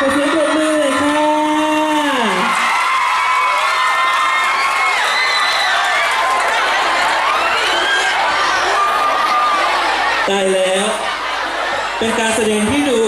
ขอเสียงปรบมือหน่อยค่ะได้แล้ว เป็นการแสดงที่ดู